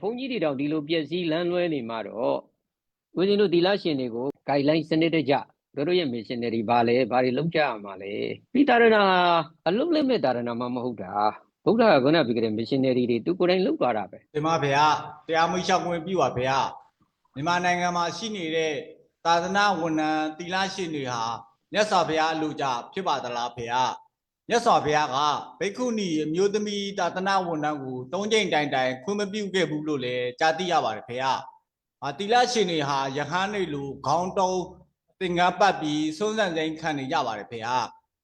ဘုန်းကြီးတွေတောင်ဒီလိုပျက်စီးလမ်းလွဲနေမှာတော့ဦးဇင်းတို့သီလရှင်တွေကို guideline စနစ်တကျတို့တို့ရဲ့ missionary ဘာလဲဘာတွေလုပ်ကြရမှာလဲဒီတာရဏအလုံးလက်မဲ့တာရဏမှမဟုတ်တာဗုဒ္ဓကခုနပြောခဲ့တဲ့ missionary တွေသူကိုယ်တိုင်လုပ်သွားတာပဲဒီမှာဖေဟာတရားမွေးလျှောက်ခွင့်ပြုပါဖေဟာမြန်မာနိုင်ငံမှာရှိနေတဲ့သာသနာဝန်ထမ်းသီလရှင်တွေဟာမြတ်စွာဘုရားအလိုကြဖြစ်ပါသလားဖေဟာ မြတ်စွာဘုရားကဘိက္ခုနီအမျိုးသမီးသာသနာဝန်ထမ်းကိုသုံးချိန်တိုင်တိုင်ခွင့်မပြုခဲ့ဘူးလို့လည်းကြားသိရပါတယ်ဖေဟာအာသီလရှင်တွေဟာယဟန်တွေလိုခေါင်းတုံးသင်္ကန်းပတ်ပြီးဆုံးစံစိန်ခံနေကြပါတယ်ဖေဟာ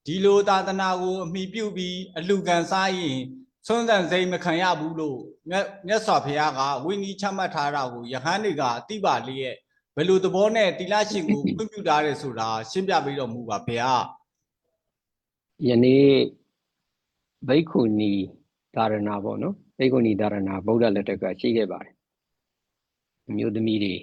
ဒီလိုသာသနာကိုအမိပြုပြီးအလူကန်စားရင်ဆွမ်းဆန်စိတ်မခံရဘူးလို့မြတ်မြတ်စွာဘုရားကဝိနည်းချမှတ်ထားတာကိုယဟန်တွေကသိပါလေရဲ့ဘယ်လိုသဘောနဲ့တိလရှင်ကိုခွင့်ပြုထားတယ်ဆိုတာရှင်းပြပေးတော်မူပါဘုရား ယနေ့ဘိက္ခုနီဒါရဏပေါ့နော်ဘိက္ခုနီဒါရဏဗုဒ္ဓလက်ထက်ကရှိခဲ့ပါတယ်အမျိုးသမီးတွေ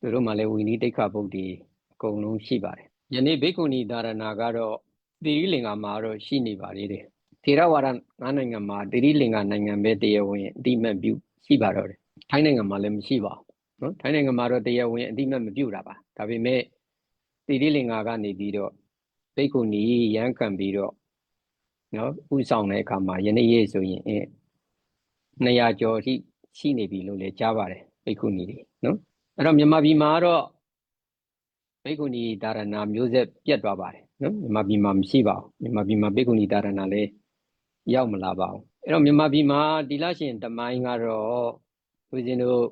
သူတို့မှလည်းဝိနည်းတိတ်ခဗုဒ္ဓေအကုန်လုံးရှိပါတယ်ယနေ့ဘိက္ခုနီဒါရဏကတော့တိရိလင်္ကာမှာတော့ရှိနေပါသေးတယ်ထေရဝါဒငါးနိုင်ငံမှာတိရိလင်္ကာနိုင်ငံပဲတရားဝင်အတိအမှတ်ပြုရှိပါတော့တယ်ထိုင်းနိုင်ငံမှာလည်းမရှိပါဘူးနော်ထိုင်းနိုင်ငံမှာတော့တရားဝင်အတိအမှတ်မပြုတာပါဒါပေမဲ့တိရိလင်္ကာကနေပြီးတော့ ဘိက္ခုနီရမ်းခံပြီးတော့နော်ဥဆောင်တဲ့အခါမှာယနေ့ရေးဆိုရင်အဲ200ကျော်အထိရှိနေပြီလို့လည်းကြားပါတယ်ဘိက္ခုနီတွေနော်အဲ့တော့မြန်မာပြည်မှာကတော့ဘိက္ခုနီဒါရဏမျိုးဆက်ပြတ်သွားပါတယ်နော်မြန်မာပြည်မှာမရှိပါဘူးမြန်မာပြည်မှာဘိက္ခုနီဒါရဏလည်းရောက်မလာပါဘူးအဲ့တော့မြန်မာပြည်မှာဒီလရှင်တမိုင်းကတော့ဦးဇင်းတို့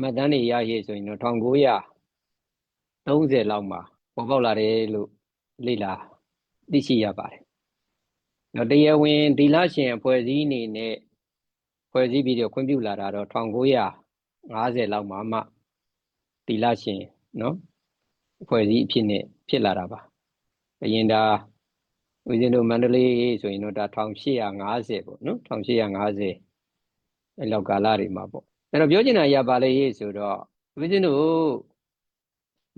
မှတ်တမ်းတွေရရေးဆိုရင်တော့1930လောက်မှာပေါ်ပေါက်လာတယ်လို့ လေ့လာသိရှိရပါတယ်။နော်တရားဝင်သီလရှင်အဖွဲ့အစည်းအနေနဲ့ဖွဲ့စည်းပြီးတော့ခွင့်ပြုလာတာတော့1950လောက်မှာမှသီလရှင်နော်အဖွဲ့အစည်းအဖြစ်နဲ့ဖြစ်လာတာပါ။အရင်ဒါဦးဇင်းတို့မန္တလေးဆိုရင်တော့ဒါ1850ပေါ့နော်1850အဲ့လောက်ကာလတွေမှာပေါ့။အဲ့တော့ပြောချင်တာရပါလေဆိုတော့ဦးဇင်းတို့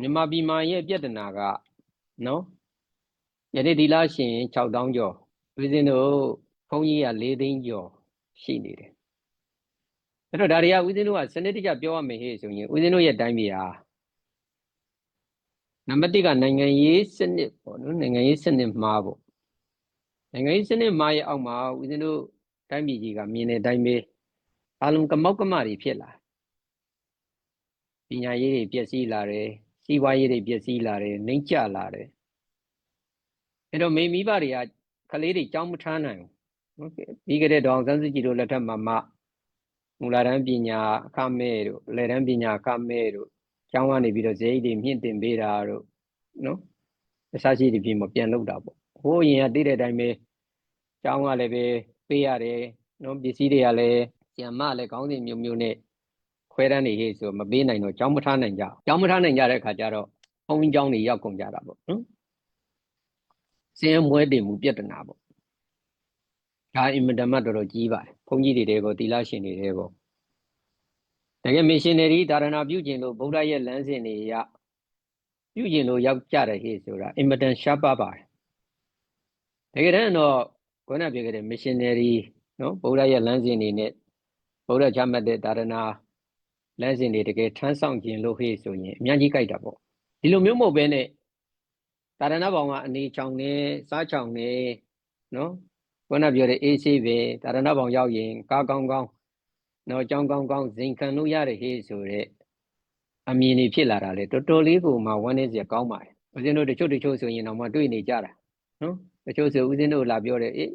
မြန်မာပြည်မှာရဲ့ပြဿနာကနော် ယနေ့ဒီလရှင်6000ကျော်ဦးဇင်းတို့ဘုန်းကြီးက4သိန်းကျော်ရှိနေတယ်အဲ့တော့ဒါတွေကဦးဇင်းတို့ကစနစ်တကျပြောရမယ်ဟေ့ဆိုရင်ဦးဇင်းတို့ရဲ့တိုင်းပြည်ဟာနံပါတ်1ကနိုင်ငံရေးစနစ်ပေါ့နော်နိုင်ငံရေးစနစ်မှားပေါ့နိုင်ငံရေးစနစ်မှားရဲ့အောက်မှာဦးဇင်းတို့တိုင်းပြည်ကြီးကမြင်တဲ့အတိုင်းပဲအလုံးကမောက်ကမတွေဖြစ်လာပညာရေးတွေပျက်စီးလာတယ်စီးပွားရေးတွေပျက်စီးလာတယ်နှိမ့်ကျလာတယ် အဲ့တော့မိမိဘတွေကကလေးတွေကြောင်းမထားနိုင်ဘူးနော်ပြီးကြတဲ့ဒေါအောင်ဆန်းစုကြည်တို့လက်ထက်မှာမှမူလာတန်းပညာအခမဲ့တို့အလယ်တန်းပညာအခမဲ့တို့ကျောင်းကနေပြီးတော့ဇေယိတွေမြင့်တင်ပေးတာတို့နော်အစရှိတွေပြင်မပြန်လုပ်တာပေါ့ဟိုးရင်ကတည်တဲ့အတိုင်းပဲကျောင်းကလည်းပဲပေးရတယ်နော်ပစ္စည်းတွေကလည်းကျန်မလည်းကောင်းစဉ်မျိုးမျိုးနဲ့ခွဲတန်းနေဟေ့ဆိုမပေးနိုင်တော့ကျောင်းမထားနိုင်ကြဘူးကျောင်းမထားနိုင်ကြတဲ့အခါကျတော့ဘုန်းကြီးကျောင်းတွေရောက်ကုန်ကြတာပေါ့နော် စင်းရဲမွဲတင်မှုပြဿနာပေါ့ဒါအင်မတန်မှတော်တော်ကြီးပါတယ်ဘုန်းကြီးတွေတွေကိုသီလရှင်တွေတွေကိုတကယ်မရှင်တွေဒါရဏပြုကျင်လို့ဗုဒ္ဓရဲ့လမ်းစဉ်တွေရပြုကျင်လို့ရောက်ကြတယ်ဟေ့ဆိုတာအင်မတန်ရှားပါပါတယ်တကယ်တမ်းတော့ခေါင်းကပြောခဲ့တဲ့ missionary နော်ဗုဒ္ဓရဲ့လမ်းစဉ်တွေနဲ့ဗုဒ္ဓချမှတ်တဲ့ဒါရဏလမ်းစဉ်တွေတကယ်ထမ်းဆောင်ခြင်းလို့ဟေ့ဆိုရင်အများကြီးကြိုက်တာပေါ့ဒီလိုမျိုးမဟုတ်ဘဲနဲ့ တာရဏဘောင်ကအနေချောင်နေစားချောင်နေနော်ခုနပြောတဲ့အေးဆေးပဲတာရဏဘောင်ရောက်ရင်ကားကောင်းကောင်းနော်ကြောင်းကောင်းကောင်းဇင်ခံလို့ရတဲ့ဟေးဆိုတဲ့အမြင်တွေဖြစ်လာတာလေတော်တော်လေးကိုမှဝမ်းနေစရာကောင်းပါတယ်ဦးဇင်းတို့တချို့တချို့ဆိုရင်တော့မှတွေ့နေကြတာနော်တချို့ဆိုဦးဇင်းတို့လာပြောတယ်အေး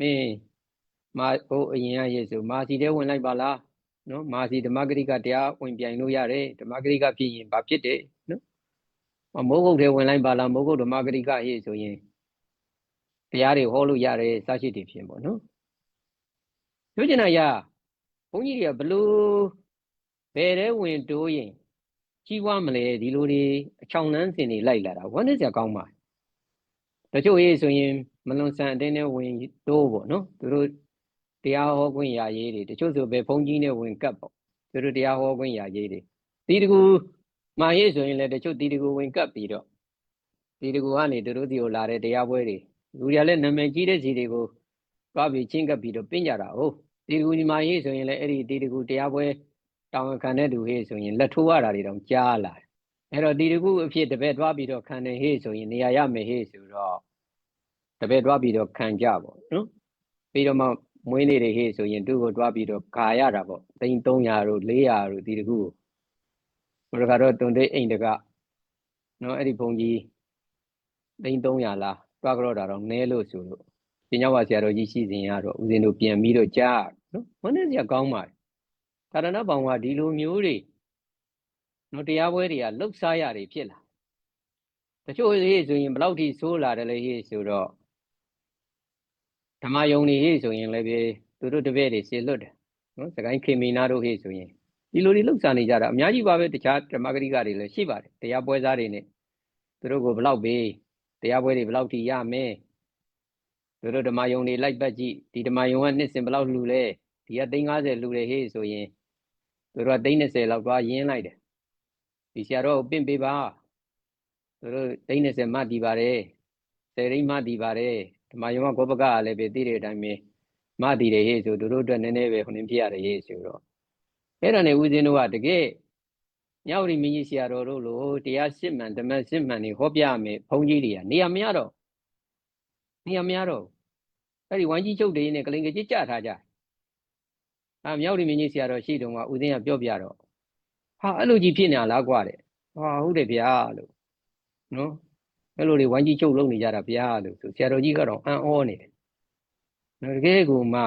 မင်းမာဟိုအရင်ကရေးဆိုမာစီတဲဝင်လိုက်ပါလားနော်မာစီဓမ္မဂရိကတရားဝင်ပြိုင်လို့ရတယ်ဓမ္မဂရိကဖြစ်ရင်ဘာဖြစ်တယ်နော် မိုးကုတ်ထဲဝင်လိုက်ပါလားမိုးကုတ်ဓမ္မဂရိကဟေ့ဆိုရင်တရားတွေဟောလို့ရတယ်စရှိတည်ဖြစ်ပေါ့နော်ပြောချင်တာရဘုန်းကြီးတွေကဘလို့ဘယ်တဲ့ဝင်တိုးရင်ကြီးွားမလဲဒီလိုတွေအချောင်နှန်းစင်တွေလိုက်လာတာဝမ်းနည်းစရာကောင်းပါတချို့ရေးဆိုရင်မလွန်ဆန်အတင်းနဲ့ဝင်တိုးပေါ့နော်သူတို့တရားဟောခွင့်ရရေးတွေတချို့ဆိုပဲဘုန်းကြီးနဲ့ဝင်ကပ်ပေါ့သူတို့တရားဟောခွင့်ရရေးတွေဒီတကူ မာရေးဆိုရင်လည်းတချို့တီတကူဝင်ကပ်ပြီးတော့တီတကူကနေသူတို့စီကိုလာတဲ့တရားပွဲတွေလူတွေကလည်းနာမည်ကြီးတဲ့စီတွေကိုတွားပြီးချင်းကပ်ပြီးတော့ပင့်ကြတာဟုတ်တီတကူညီမရေးဆိုရင်လည်းအဲ့ဒီတီတကူတရားပွဲတောင်းခံတဲ့သူဟေ့ဆိုရင်လက်ထိုးရတာတွေတောင်ကြားလာတယ်အဲ့တော့တီတကူအဖြစ်တပည့်သွားပြီးတော့ခံတယ်ဟေ့ဆိုရင်နေရာရမယ်ဟေ့ဆိုတော့တပည့်သွားပြီးတော့ခံကြပေါ့နော်ပြီးတော့မှမွေးနေ့တွေဟေ့ဆိုရင်သူ့ကိုသွားပြီးတော့ခါရတာပေါ့သိန်း300တို့400တို့တီတကူကို ဘုရားကတော့တွန်တိတ်အိမ်တကနော်အဲ့ဒီဘုံကြီးသိန်း300လားတွားကြတော့တာတော့နဲလို့ဆိုလို့ပညာဝါဆရာတော်ကြီးရှိစဉ်ရတော့ဦးဇင်းတို့ပြန်ပြီးတော့ကြားနော်ဝန်းနေစရာကောင်းပါတယ်သာရဏဘောင်ကဒီလိုမျိုးတွေနော်တရားပွဲတွေကလှုပ်ရှားရတွေဖြစ်လာတချို့ဟေ့ဆိုရင်ဘယ်လောက်ထိဆိုးလာတယ်လဲဟေ့ဆိုတော့ဓမ္မယုံနေဟေ့ဆိုရင်လည်းပဲသူတို့တပည့်တွေဆေလွတ်တယ်နော်စကိုင်းခေမီနာတို့ဟေ့ဆိုရင် ဒီလိုတွေလှုပ်ရှားနေကြတာအများကြီးပါပဲတခြားဓမ္မဂရိကတွေလည်းရှိပါတယ်တရားပွဲစားတွေနဲ့သူတို့ကိုဘယ်လောက်ပေးတရားပွဲတွေဘယ်လောက်ထိရမယ်သူတို့ဓမ္မယုံတွေလိုက်ပတ်ကြည့်ဒီဓမ္မယုံကနှစ်စဉ်ဘယ်လောက်လှူလဲဒီက350လှူတယ်ဟေ့ဆိုရင်သူတို့က330လောက်သွားရင်းလိုက်တယ်ဒီဆရာတော်ကိုပင့်ပေးပါသူတို့330မှတ်တည်ပါတယ်10ရိမှတ်တည်ပါတယ်ဓမ္မယုံကကောပကကလည်းပဲသိတဲ့အတိုင်းပဲမှတ်တည်တယ်ဟေ့ဆိုသူတို့အတွက်နည်းနည်းပဲခုနဖြစ်ရတယ်ဟေ့ဆိုတော့ အဲ့ဒါနဲ့ဦးဇင်းတို့ကတကယ်ညဝရီမင်းကြီးဆရာတော်တို့လိုတရားစစ်မှန်ဓမ္မစစ်မှန်တွေဟောပြမယ်ဘုန်းကြီးတွေကနေရာမရတော့နေရာမရတော့အဲ့ဒီဝိုင်းကြီးချုပ်တွေနဲ့ကလင်ကကြစ်ကြထားကြအာမြောက်ရီမင်းကြီးဆရာတော်ရှိတုန်းကဦးဇင်းကပြောပြတော့ဟာအဲ့လိုကြီးဖြစ်နေတာလားကွာတဲ့ဟာဟုတ်တယ်ဗျာလို့နော်အဲ့လိုတွေဝိုင်းကြီးချုပ်လုံနေကြတာဗျာလို့ဆိုဆရာတော်ကြီးကတော့အံ့ဩနေတယ်နော်တကယ်ကိုမှ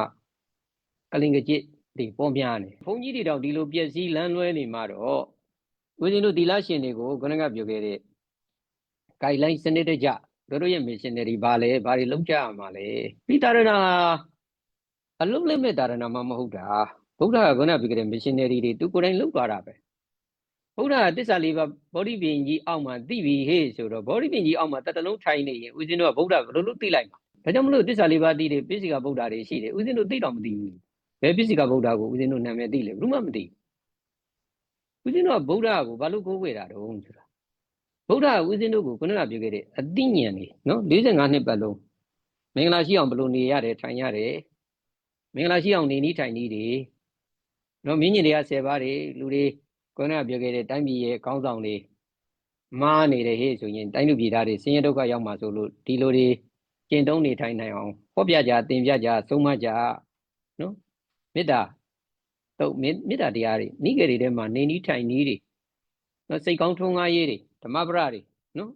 ကလင်ကကြစ် တွေပေါ်များနေဘုန်းကြီးတွေတော့ဒီလိုပြည့်စည်လန်းလွဲနေမှာတော့ဦးဇင်းတို့သီလရှင်တွေကိုခဏကပြောခဲ့တဲ့ guideline စနစ်တကျတို့တို့ရဲ့ missionary ဘာလဲဘာတွေလုပ်ကြရမှာလဲပြီးတာရဏအလုံးလက်မဲ့တာရဏမှမဟုတ်တာဗုဒ္ဓကခုနပြောခဲ့တဲ့ missionary တွေသူကိုယ်တိုင်လုပ်သွားတာပဲဗုဒ္ဓကတစ္ဆာလေးပါးဗောဓိပင်ကြီးအောက်မှာသိပြီဟေ့ဆိုတော့ဗောဓိပင်ကြီးအောက်မှာတတလုံးထိုင်နေရင်ဦးဇင်းတို့ကဗုဒ္ဓဘယ်လိုလုပ်သိလိုက်မှာဒါကြောင့်မလို့တစ္ဆာလေးပါးသိတယ်ပိစိကဗုဒ္ဓတွေရှိတယ်ဦးဇင်းတို့သိတော့မသိဘူး ဘယ်ပိစိကဗုဒ္ဓကိုဦးဇင်းတို့နာမည်သိလဲဘယ်သူမှမသိဘူးဦးဇင်းတို့ကဗုဒ္ဓကိုဘာလို့ကိုးကွယ်တာတုံးဆိုတာဗုဒ္ဓကဦးဇင်းတို့ကိုခုနကပြောခဲ့တဲ့အသိဉာဏ်လေးနော်45နှစ်ပတ်လုံးမင်္ဂလာရှိအောင်ဘယ်လိုနေရတယ်ထိုင်ရတယ်မင်္ဂလာရှိအောင်နေနည်းထိုင်နည်းတွေနော်မင်းကြီးတွေက10ပါးတွေလူတွေခုနကပြောခဲ့တဲ့တိုင်းပြည်ရဲ့ကောင်းဆောင်တွေမားနေတယ်ဟေ့ဆိုရင်တိုင်းလူပြည်သားတွေဆင်းရဲဒုက္ခရောက်မှာဆိုလို့ဒီလိုတွေကျင့်သုံးနေထိုင်နိုင်အောင်ဟောပြကြသင်ပြကြဆုံးမကြနော် မေတ္တာတော့မေတ္တာတရားတွေနိဂေတွေထဲမှာနေနည်းထိုင်နည်းတွေနော်စိတ်ကောင်းထွန်းကားရေးတွေဓမ္မပဒတွေနော်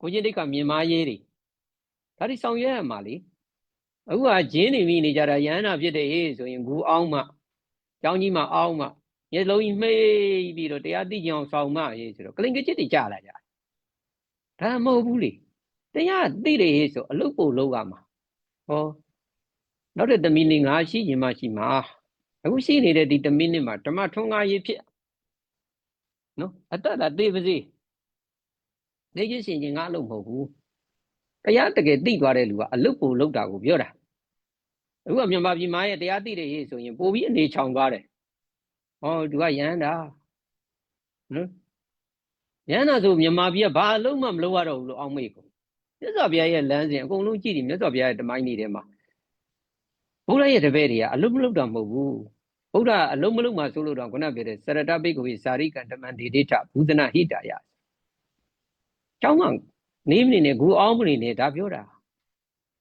ကိုချင်းတိတ်ကမြင်မာရေးတွေဒါတွေဆောင်ရွက်ရမှာလေအခုကဂျင်းနေမိနေကြတာရဟန္တာဖြစ်တဲ့ဟေးဆိုရင်ဂူအောင်မှကျောင်းကြီးမှအောင်မှမျက်လုံးကြီးမှိတ်ပြီးတော့တရားသိကြအောင်ဆောင်မှရေးဆိုတော့ကလင်ကချစ်တွေကြလာကြဒါမဟုတ်ဘူးလေတရားသိတယ်ဟေးဆိုအလုတ်ပို့လောက်ရမှာဟော နောက်တဲ့တမီနစ်ငါရှိရင်မှရှိမှာအခုရှိနေတဲ့ဒီတမီနစ်မှာဓမ္မထွန်းကားရေးဖြစ်နော်အတ္တတာသိပါစေသိချင်းရှင်ချင်းငါအလုပ်မဟုတ်ဘူးတရားတကယ်သိသွားတဲ့လူကအလုပ်ကိုလုပ်တာကိုပြောတာအခုကမြန်မာပြည်မှာရဲ့တရားသိတဲ့ရေးဆိုရင်ပိုပြီးအနေချောင်သွားတယ်ဟောသူကရဟန္တာနော်ရဟန္တာဆိုမြန်မာပြည်ကဘာအလုပ်မှမလုပ်ရတော့ဘူးလို့အောက်မေ့ကုန်မြတ်စွာဘုရားရဲ့လမ်းစဉ်အကုန်လုံးကြည့်တယ်မြတ်စွာဘုရားရဲ့ဓမ္မိုင်းတွေထဲမှာ ဘုရားရဲ့တပည့်တွေကအလုပ်မလုပ်တာမဟုတ်ဘူးဗုဒ္ဓအလုံးမလုံးမှဆိုလို့တော့ခုနပြောတဲ့စရတပိတ်ကိုစာရိကံတမန်ဒေဒိဋ္ဌဘုဒနာဟိတာယကျောင်းကနေမနေနဲ့ဂူအောင်မနေနဲ့ဒါပြောတာ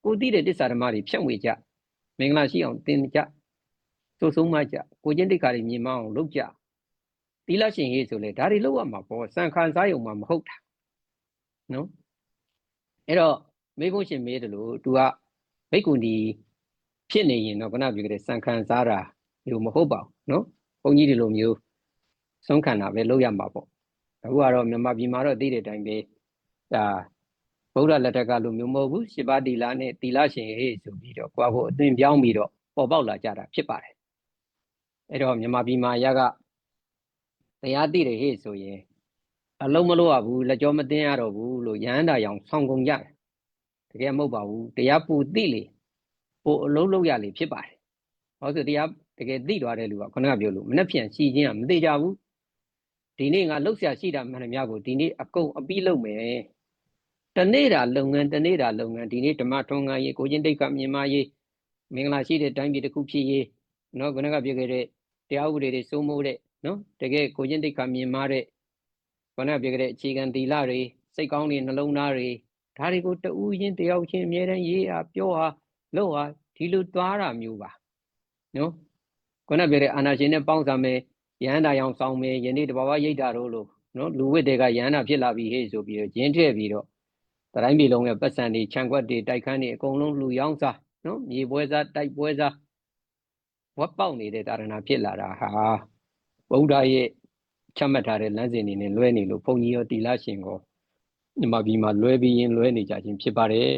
ကိုသိတဲ့တစ္ဆာဓမ္မတွေဖြန့်ဝေကြမင်္ဂလာရှိအောင်သင်ကြသို့ဆုံးမကြကိုချင်းတိတ်္ခါတွေမြင်မအောင်လုပ်ကြသီလရှင်ရေးဆိုလေဒါတွေလုပ်ရမှာပေါ့စံခံစားရုံမှာမဟုတ်တာနော်အဲ့တော့မိကုရှင်မေးတယ်လို့ तू ကဘိက္ခုနီ ဖြစ်နေရင်တော့ခုနပြောခဲ့တဲ့စံခံစားတာမျိုးမဟုတ်ပါဘူးနော်ဘုန်းကြီးတွေလိုမျိုးဆုံးခံတာပဲလုပ်ရမှာပေါ့အခုကတော့မြန်မာပြည်မှာတော့သိတဲ့အတိုင်းပဲဒါဗုဒ္ဓလက်ထက်ကလိုမျိုးမဟုတ်ဘူးရှစ်ပါးတီလာနဲ့တီလာရှင်ဟေ့ဆိုပြီးတော့ကိုယ့်ကိုအသွင်ပြောင်းပြီးတော့ပေါ်ပေါက်လာကြတာဖြစ်ပါတယ်အဲ့တော့မြန်မာပြည်မှာရကတရားသိတယ်ဟေ့ဆိုရင်အလုံးမလို့ရဘူးလက်ကြောမသိရတော့ဘူးလို့ရဟန္တာရောင်ဆောင်းကုန်ကြတယ်တကယ်မဟုတ်ပါဘူးတရားပူသိလေ ပိုအလုံးလုံးရလေဖြစ်ပါတယ်ဟောဆိုတရားတကယ်သိသွားတဲ့လူကခုနကပြောလို့မနှက်ပြန်ရှိခြင်းကမသိကြဘူးဒီနေ့ငါလှုပ်ရှားရှိတာမှန်တယ်များကိုဒီနေ့အကုန်အပြီးလုပ်မယ်တနေ့တာလုပ်ငန်းတနေ့တာလုပ်ငန်းဒီနေ့ဓမ္မထွန်းကားရေးကိုချင်းတိတ်ကမြင်မရေးမင်္ဂလာရှိတဲ့တိုင်းပြည်တစ်ခုဖြစ်ရေးနော်ခုနကပြောခဲ့တဲ့တရားဥပဒေတွေစိုးမိုးတဲ့နော်တကယ်ကိုချင်းတိတ်ခါမြင်မာတဲ့ခုနကပြောခဲ့တဲ့အခြေခံသီလတွေစိတ်ကောင်းတွေနှလုံးသားတွေဒါတွေကိုတူးချင်းတယောက်ချင်းအမြဲတမ်းရေးဟာပြောဟာ လို့ဟာဒီလိုသွားတာမျိုးပါနော်ခုနပြောတဲ့အာနာရှင်နဲ့ပေါင်းစားမယ်ရဟန္တာရောင်ဆောင်မယ်ယနေ့တဘာဝရိတ်တာတို့လို့နော်လူဝိတ္တေကရဟန္တာဖြစ်လာပြီဟေ့ဆိုပြီးတော့ရင်းထည့်ပြီးတော့တတိုင်းပြည်လုံးရဲ့ပတ်စံတွေခြံခွက်တွေတိုက်ခန်းတွေအကုန်လုံးလူရောင်းစားနော်မြေပွဲစားတိုက်ပွဲစားဝက်ပေါက်နေတဲ့တာရဏဖြစ်လာတာဟာဗုဒ္ဓရဲ့ချမှတ်ထားတဲ့လမ်းစဉ်တွေနဲ့လွဲနေလို့ဘုန်းကြီးရောတီလာရှင်ကောဒီမှာပြီးမှလွဲပြီးရင်လွဲနေကြခြင်းဖြစ်ပါတယ်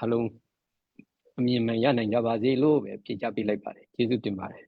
အလုံး အမြင်မှန်ရနိုင်ကြပါစေလို့ပဲဖြေချပေးလိုက်ပါတယ်ကျေးဇူးတင်ပါတယ်